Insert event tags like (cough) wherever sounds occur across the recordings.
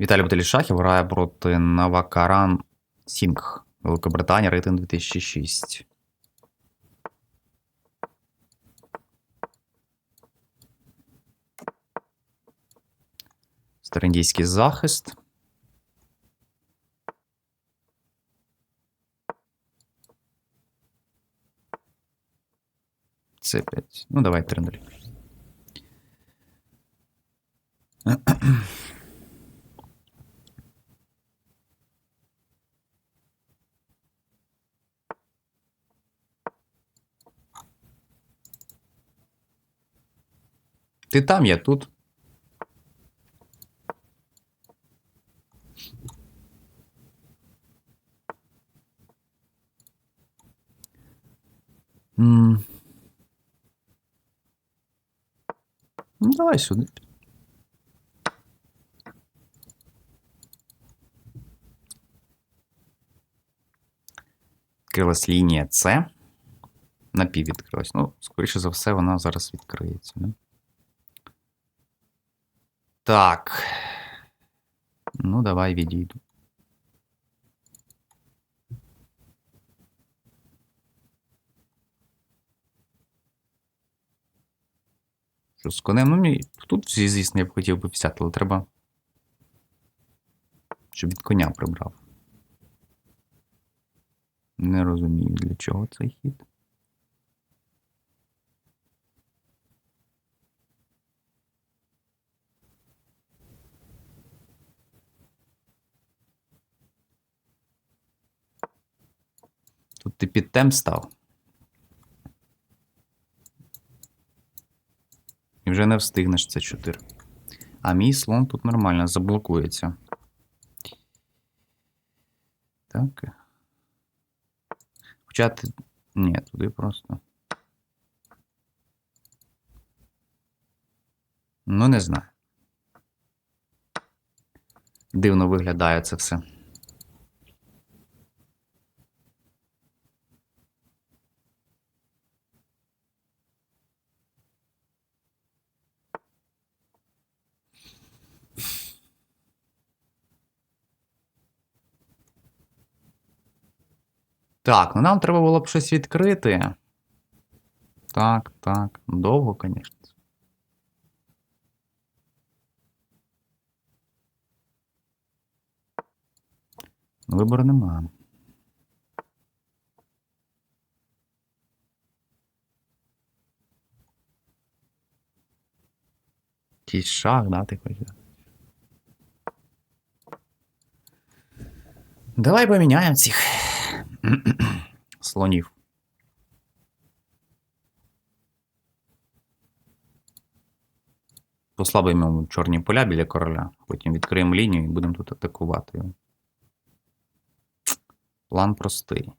Віталій Баталішахів грає проти Навакаран Сінг. Великобританія, рейтинг 2006. Старіндійський захист. Це 5. Ну, давай 3 Ти там, я тут. Ну, давай сюди. Відкрилась лінія С. Напіввідкрилась. Ну, скоріше за все, вона зараз відкриється. Да? Так. Ну, давай відійду. Що з конем? Ну, мені тут, звісно, я б хотів би взяти, але треба. Щоб від коня прибрав. Не розумію, для чого цей хід. Тут ти під темп став. І вже не встигнеш це 4. А мій слон тут нормально заблокується. Так. Хоча ти. Ні, туди просто. Ну, не знаю. Дивно виглядає це все. Так, ну нам треба було б щось відкрити. Так, так. Довго, звісно. Вибору нема. Якийсь шах, да, ти хочеш? Давай поміняємо цих (clears throat) слонів. Послабимо чорні поля біля короля, потім відкриємо лінію і будемо тут атакувати його. План простий.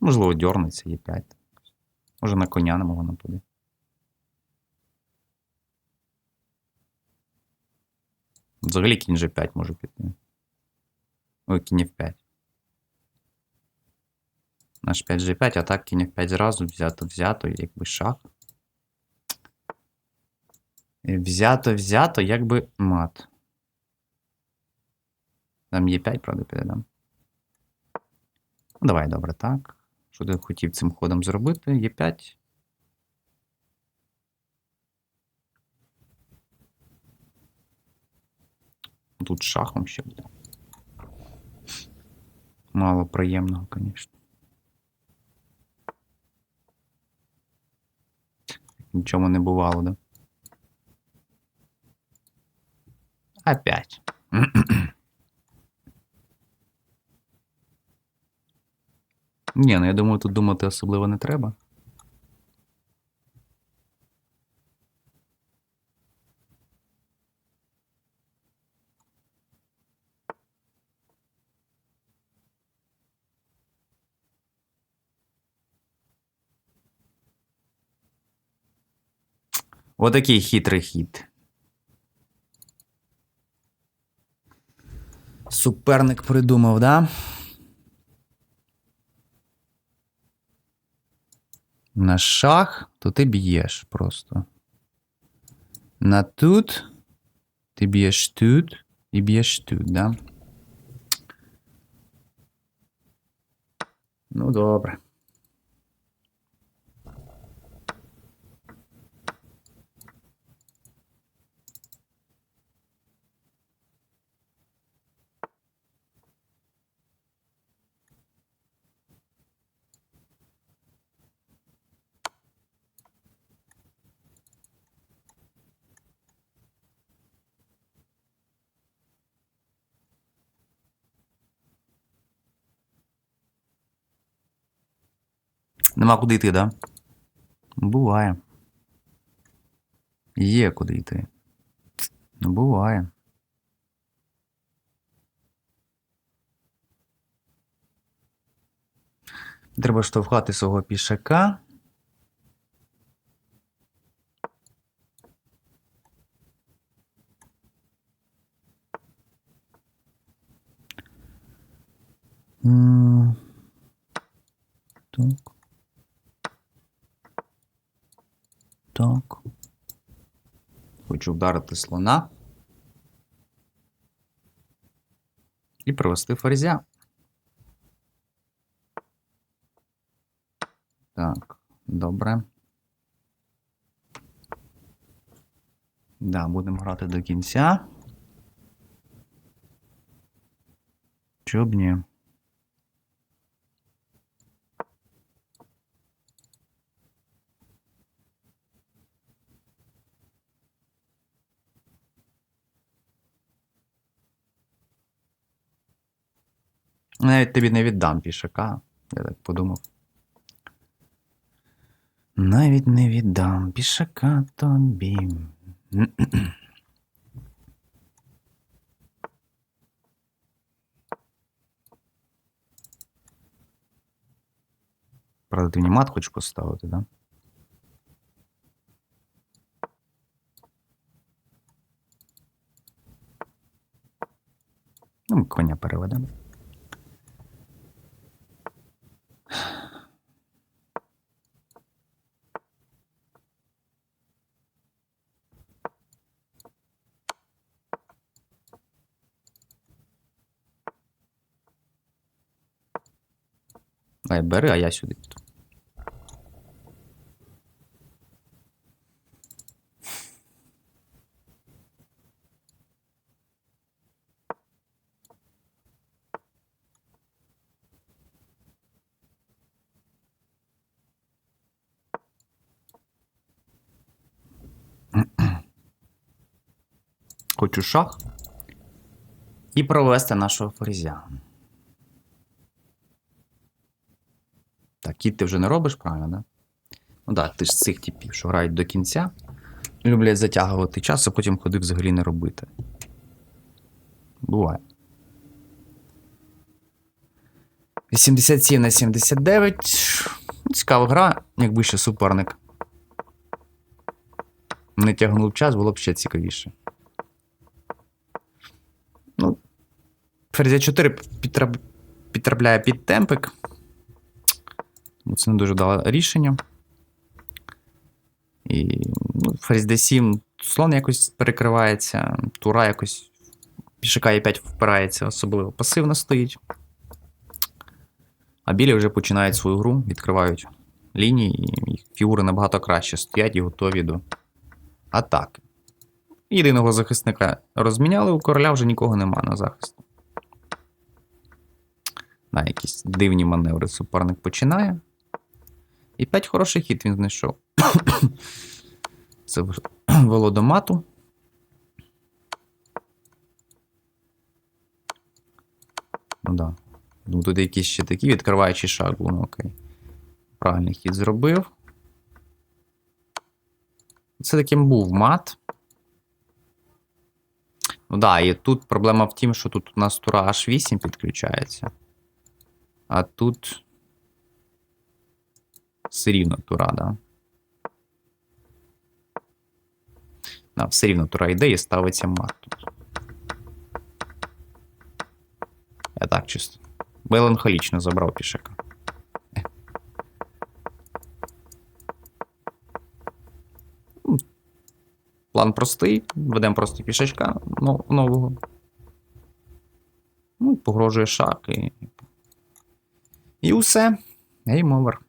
Можливо, дьорнеться є 5. Може на коня не можна нападе. Взагалі кінь G5 може піти. Ой, кінь F5. Наш 5 G5, а так кінь F5 зразу взято, взято, якби шах. Взято, взято, якби мат. Там є 5, правда, піде, да? Ну, давай, добре, так. Що ти хотів цим ходом зробити? Є 5. Тут шахом ще буде. Мало приємного, звісно. Нічого не бувало, да? Опять. Ні, ну я думаю, тут думати особливо не треба. Отакий хитрий хід. Суперник придумав, да? На шах, то ти б'єш просто. На тут Ти б'єш тут і б'єш тут, да? Ну, добре. Нема куди йти, да? Буває. Є куди йти. Ну, буває. Треба штовхати свого пішака. Так. Так. Хочу вдарити слона. І провести ферзя. Так, добре. Да, будемо грати до кінця. Чоб ні? Навіть тобі не віддам пішака, я так подумав. Навіть не віддам пішака тобі. Правда, ти мені мат хочеш поставити, да? Ну, коня переведемо. Ай, бери, а я сюди. піду. Хочу шах. І провести нашого ферзя. Кіт ти вже не робиш, правильно, да? Ну так, ти ж з цих типів, що грають до кінця. Люблять затягувати час, а потім ходи взагалі не робити. Буває. 87 на 79. Цікава гра, якби ще суперник. Не тягнув час, було б ще цікавіше. Ну, Ферзя 4 підтрап... підтрапляє під темпик. Тому це не дуже дало рішення. І ну, ферзь d7 слон якось перекривається, тура якось пішака e5 впирається, особливо пасивно стоїть. А білі вже починають свою гру, відкривають лінії, і їх фігури набагато краще стоять і готові до атаки. Єдиного захисника розміняли, у короля вже нікого нема на захист. На якісь дивні маневри суперник починає. І 5 хороших хід він знайшов. (coughs) Це вело (coughs) до мату. Ну да. Ну, тут якісь ще такі відкриваючий шаг ну окей. Правильний хід зробив. Це таким був мат. Ну да, і тут проблема в тім, що тут у нас тура H8 підключається. А тут все рівно тура, да. Да, все рівно тура йде і ставиться мат. Я так чисто. Меланхолічно забрав пішака. Ну, План простий. Ведемо просто пішачка нового. Ну, погрожує шах і. І усе. Гейм овер.